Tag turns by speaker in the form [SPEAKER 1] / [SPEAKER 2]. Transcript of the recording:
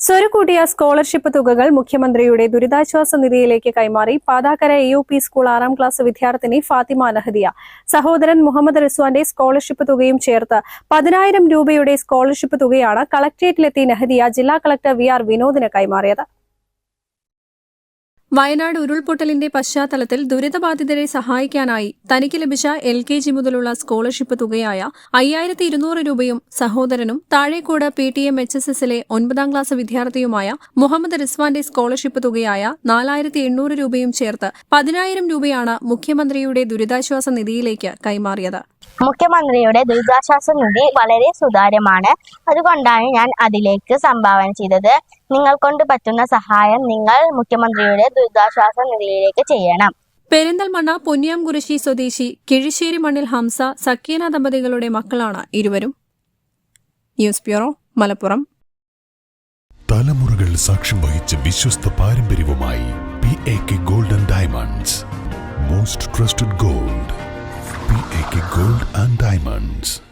[SPEAKER 1] സ്വരുകൂട്ടിയ scholarship തുകകൾ മുഖ്യമന്ത്രിയുടെ ദുരിതാശ്വാസ നിധിയിലേക്ക് കൈമാറി Pathakkara A U P school ആറാം ക്ലാസ് വിദ്യാർത്ഥിനി ഫാത്തിമ നഹദിയ സഹോദരൻ മുഹമ്മദ് റിസ്വാന്റെ സ്കോളർഷിപ്പ് തുകയും ചേർത്ത് പതിനായിരം രൂപയുടെ സ്കോളർഷിപ്പ് തുകയാണ് കളക്ട്രേറ്റിലെത്തി നഹദിയ ജില്ലാ കളക്ടർ വി ആർ വിനോദിന് കൈമാറിയത്. വയനാട് ഉരുൾപൊട്ടലിന്റെ പശ്ചാത്തലത്തിൽ ദുരിതബാധിതരെ സഹായിക്കാനായി തനിക്ക് ലഭിച്ച എൽ കെ ജി മുതലുള്ള സ്കോളർഷിപ്പ് തുകയായ അയ്യായിരത്തി ഇരുന്നൂറ് രൂപയും സഹോദരനും Thazhekode P T M H S എസിലെ ഒൻപതാം ക്ലാസ് വിദ്യാർത്ഥിയുമായ മുഹമ്മദ് റിസ്വാന്റെ സ്കോളർഷിപ്പ് തുകയായ നാലായിരത്തി എണ്ണൂറ് രൂപയും ചേർത്ത് പതിനായിരം രൂപയാണ് മുഖ്യമന്ത്രിയുടെ ദുരിതാശ്വാസ നിധിയിലേക്ക് കൈമാറിയത്.
[SPEAKER 2] മുഖ്യമന്ത്രിയുടെ ദുരിതാശ്വാസ നിധി വളരെ സുതാര്യമാണ്. അതുകൊണ്ടാണ് ഞാൻ അതിലേക്ക് സംഭാവന ചെയ്തത്. നിങ്ങൾ കൊണ്ട് പറ്റുന്ന സഹായം നിങ്ങൾ മുഖ്യമന്ത്രിയുടെ ദുരിതാശ്വാസ നിധിയിലേക്ക് ചെയ്യണം.
[SPEAKER 1] പെരിന്തൽമണ്ണ പൊന്നിയാംകുരിശി സ്വദേശി കിഴിശ്ശേരി മണ്ണിൽ ഹംസ സക്കീന ദമ്പതികളുടെ മക്കളാണ് ഇരുവരും. News bureau Malappuram.
[SPEAKER 3] തലമുറകൾ സാക്ഷ്യം വഹിച്ച വിശ്വസ്ത പാരമ്പര്യവുമായി P A K golden diamonds most trusted gold P A